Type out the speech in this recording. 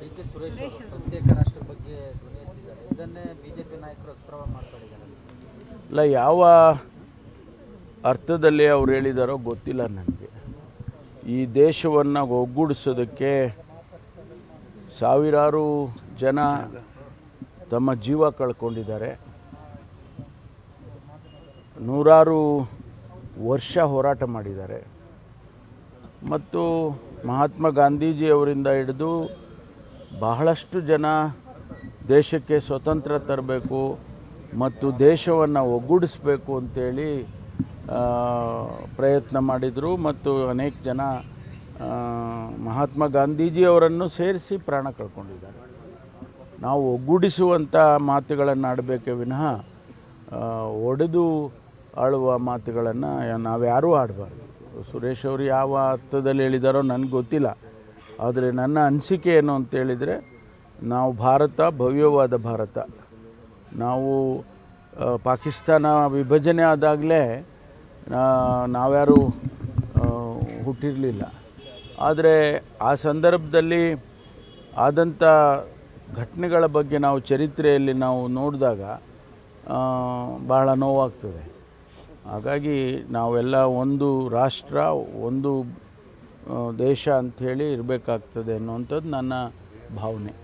D K Suresh ಅವರು. ಪ್ರತ್ಯೇಕ ರಾಷ್ಟ್ರ ಬಗ್ಗೆ ಧ್ವನಿ ಎತ್ತಿದ್ದಾರೆ. ಇದನ್ನೇ ಬಿಜೆಪಿ ನಾಯಕರು ಅಸ್ತ್ರವ ಮಾಡ್ಕೊಂಡಿದ್ದಾರೆ. ಇಲ್ಲ ಯಾವ ಅರ್ಥದಲ್ಲಿ ಅವ್ರು ಹೇಳಿದಾರೋ ಗೊತ್ತಿಲ್ಲ ನನಗೆ. ಈ ದೇಶವನ್ನು ಒಗ್ಗೂಡಿಸೋದಕ್ಕೆ ಸಾವಿರಾರು ಜನ ತಮ್ಮ ಜೀವ ಕಳ್ಕೊಂಡಿದ್ದಾರೆ. ನೂರಾರು ವರ್ಷ ಹೋರಾಟ ಮಾಡಿದ್ದಾರೆ. ಮತ್ತು ಮಹಾತ್ಮ ಗಾಂಧೀಜಿಯವರಿಂದ ಹಿಡಿದು ಬಹಳಷ್ಟು ಜನ ದೇಶಕ್ಕೆ ಸ್ವತಂತ್ರ ತರಬೇಕು ಮತ್ತು ದೇಶವನ್ನು ಒಗ್ಗೂಡಿಸ್ಬೇಕು ಅಂತೇಳಿ ಪ್ರಯತ್ನ ಮಾಡಿದರು. ಮತ್ತು ಅನೇಕ ಜನ ಮಹಾತ್ಮ ಗಾಂಧೀಜಿಯವರನ್ನು ಸೇರಿಸಿ ಪ್ರಾಣ ಕಳ್ಕೊಂಡಿದ್ದಾರೆ. ನಾವು ಒಗ್ಗೂಡಿಸುವಂಥ ಮಾತುಗಳನ್ನು ಆಡಬೇಕೆ ವಿನಃ ಒಡೆದು ಆಳುವ ಮಾತುಗಳನ್ನು ನಾವ್ಯಾರೂ ಆಡಬಾರ್ದು. ಸುರೇಶ್ ಅವರು ಯಾವ ಅರ್ಥದಲ್ಲಿ ಹೇಳಿದಾರೋ ನನಗೆ ಗೊತ್ತಿಲ್ಲ. ಆದರೆ ನನ್ನ ಅನಿಸಿಕೆ ಏನು ಅಂತೇಳಿದರೆ ನಾವು ಭಾರತ, ಭವ್ಯವಾದ ಭಾರತ. ನಾವು ಪಾಕಿಸ್ತಾನ ವಿಭಜನೆ ಆದಾಗಲೇ ನಾವ್ಯಾರು ಹುಟ್ಟಿರಲಿಲ್ಲ. ಆದರೆ ಆ ಸಂದರ್ಭದಲ್ಲಿ ಆದಂಥ ಘಟನೆಗಳ ಬಗ್ಗೆ ನಾವು ಚರಿತ್ರೆಯಲ್ಲಿ ನಾವು ನೋಡಿದಾಗ ಬಹಳ ನೋವಾಗ್ತದೆ. ಹಾಗಾಗಿ ನಾವೆಲ್ಲ ಒಂದು ರಾಷ್ಟ್ರ, ಒಂದು ದೇಶ ಅಂಥೇಳಿ ಇರಬೇಕಾಗ್ತದೆ ಅನ್ನುವಂಥದ್ದು ನನ್ನ ಭಾವನೆ.